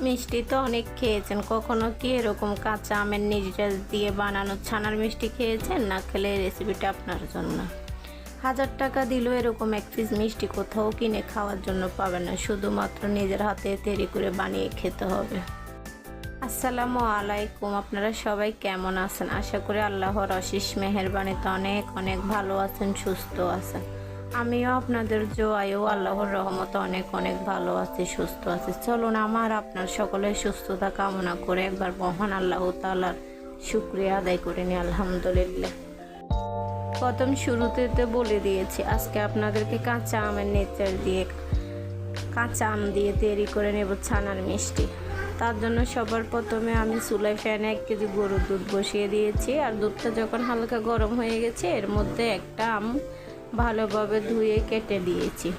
মিষ্টি তো অনেক খেয়েছেন। কখনো কি এরকম কাঁচা আমের নির্যাস দিয়ে বানানো ছানার মিষ্টি খেয়েছেন? না খেলে রেসিপিটা আপনার জন্য। হাজার টাকা দিলেও এরকম এক পিস মিষ্টি কোথাও কিনে খাওয়ার জন্য পাবেন না। শুধুমাত্র নিজের হাতে তৈরি করে বানিয়ে খেতে হবে। আসসালামু আলাইকুম। আপনারা সবাই কেমন আছেন? আশা করি আল্লাহর অশেষ মেহেরবানিতে অনেক অনেক ভালো আছেন, সুস্থ আছেন। আমিও আপনাদের জোয়ায়ও আল্লাহর রহমত অনেক অনেক ভালো আছি, সুস্থ আছি। চলুন আমার আপনার সকলের সুস্থতা কামনা করে একবার মহান আল্লাহ তালার শুক্রিয়া আদায় করে নিই, আলহামদুলিল্লাহ। প্রথম শুরুতে তো বলে দিয়েছি, আজকে আপনাদেরকে কাঁচা আমের নেচার দিয়ে, কাঁচা আম দিয়ে তৈরি করে নেব ছানার মিষ্টি। তার জন্য সবার প্রথমে আমি চুলায় ফ্যানে এক কেজি গরুর দুধ বসিয়ে দিয়েছি, আর দুধটা যখন হালকা গরম হয়ে গেছে, এর মধ্যে একটা আম ভালোভাবে ধুয়ে কেটে দিয়েছি।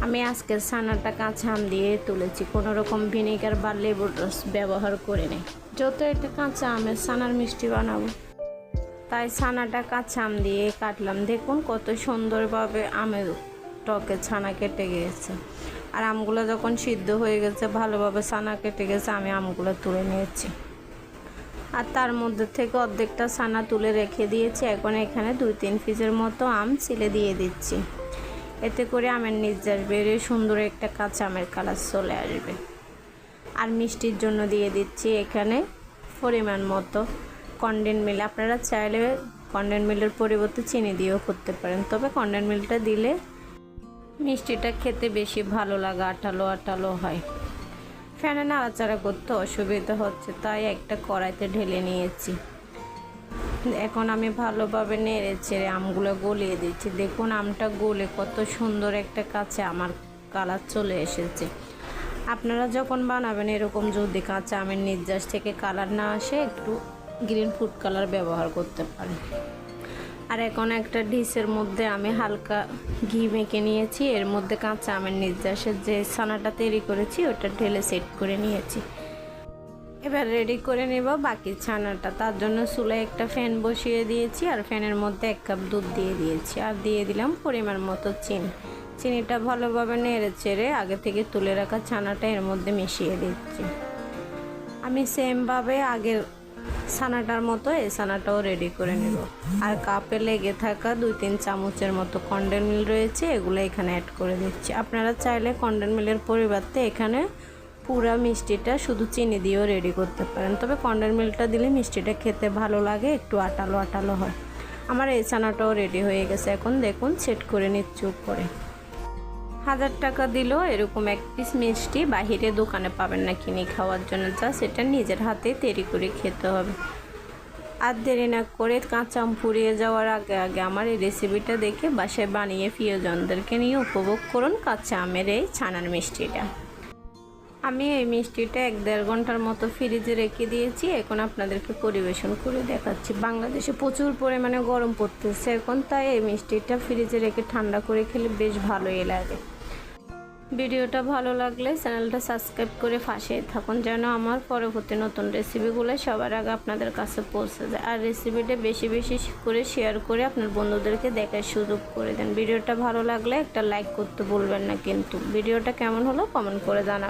আমি আজকে ছানাটা কাঁচা আম দিয়ে তুলেছি। কোনো রকম ভিনেগার বা লেবুর রস ব্যবহার করে নেই যত এটা কাঁচা আমের ছানার মিষ্টি বানাবো। তাই ছানাটা কাঁচা আম দিয়ে কাটলাম। দেখুন কত সুন্দরভাবে আমের টকে ছানা কেটে গিয়েছে। আর আমগুলো যখন সিদ্ধ হয়ে গেছে, ভালোভাবে ছানা কেটে গেছে, আমি আমগুলো তুলে নিয়েছি। আর তার মধ্যে থেকে অর্ধেকটা ছানা তুলে রেখে দিয়েছি। এখন এখানে দুই তিন পিসের মতো আম ছিলে দিয়ে দিচ্ছি। এতে করে আমের নির্যাস বেরিয়ে সুন্দর একটা কাঁচা আমের কালার চলে আসবে। আর মিষ্টির জন্য দিয়ে দিচ্ছি এখানে পরিমাণ মতো কন্ডেন মিল আপনারা চাইলে কন্ডেন মিলের পরিবর্তে চিনি দিয়েও করতে পারেন। তবে কন্ডেন মিলটা দিলে মিষ্টিটা খেতে বেশি ভালো লাগে আটালো আটালো হয়। ফ্যানে নাড়াচাড়া করতে অসুবিধা হচ্ছে, তাই একটা কড়াইতে ঢেলে নিয়েছি। এখন আমি ভালোভাবে নেড়ে চেড়ে আমগুলো গলিয়ে দিচ্ছি। দেখুন আমটা গলে কত সুন্দর একটা কাছে আমার কালার চলে এসেছে। আপনারা যখন বানাবেন এরকম যদি কাঁচা আমের নির্যাস থেকে কালার না আসে, একটু গ্রিন ফুড কালার ব্যবহার করতে পারেন। আর এখন একটা ডিশের মধ্যে আমি হালকা ঘি মেখে নিয়েছি। এর মধ্যে কাঁচা আমের নির্যাসের যে ছানাটা তৈরি করেছি, ওটা ঢেলে সেট করে নিয়েছি। এবার রেডি করে নেব বাকি ছানাটা। তার জন্য চুলে একটা ফ্যান বসিয়ে দিয়েছি আর ফ্যানের মধ্যে এক কাপ দুধ দিয়ে দিয়েছি। আর দিয়ে দিলাম পরিমাণ মতো চিনি। চিনিটা ভালোভাবে নেড়ে চেড়ে আগে থেকে তুলে রাখা ছানাটা এর মধ্যে মিশিয়ে দিচ্ছি। আমি সেমভাবে আগের ছানাটার মতো, এই ছানাটাও রেডি করে নেব। আর কাপে লেগে থাকা দুই তিন চামচের মতো কন্ডেন মিল রয়েছে, এগুলো এখানে অ্যাড করে দিচ্ছি। আপনারা চাইলে কন্ডেন মিলের পরিবর্তে এখানে পুরা মিষ্টিটা শুধু চিনি দিয়েও রেডি করতে পারেন। তবে কন্ডেন মিলটা দিলে মিষ্টিটা খেতে ভালো লাগে, একটু আটালো আটালো হয়। আমার এই ছানাটাও রেডি হয়ে গেছে। এখন দেখুন সেট করে নিচ্ছি উপরে। হাজার টাকা দিল, এরকম এক পিস মিষ্টি বাহিরে দোকানে পাবেন না কিনে খাওয়ার জন্য যা সেটা নিজের হাতে তৈরি করে খেতে হবে। আর দেরি না করে কাঁচাম পুড়িয়ে যাওয়ার আগে আগে আমার এই রেসিপিটা দেখে বাসায় বানিয়ে প্রিয়জনদেরকে নিয়ে উপভোগ করুন কাঁচা আমের এই ছানার মিষ্টিটা। আমি এই মিষ্টিটা এক দেড় ঘণ্টার মতো ফ্রিজে রেখে দিয়েছি। এখন আপনাদেরকে পরিবেশন করে দেখাচ্ছি। বাংলাদেশে প্রচুর পরিমাণে গরম পড়তেছে এখন, তাই এই মিষ্টিটা ফ্রিজে রেখে ঠান্ডা করে খেলে বেশ ভালোই লাগে। ভিডিওটা ভালো লাগলে চ্যানেলটা সাবস্ক্রাইব করে পাশে থাকুন, যেন আমার পরবর্তী নতুন রেসিপিগুলো সবার আগে আপনাদের কাছে পৌঁছে যায়। আর রেসিপিটা বেশি বেশি করে শেয়ার করে আপনার বন্ধুদেরকে দেখার সুযোগ করে দেন। ভিডিওটা ভালো লাগলে একটা লাইক করতে ভুলবেন না কিন্তু। ভিডিওটা কেমন হলো কমেন্ট করে জানাবেন।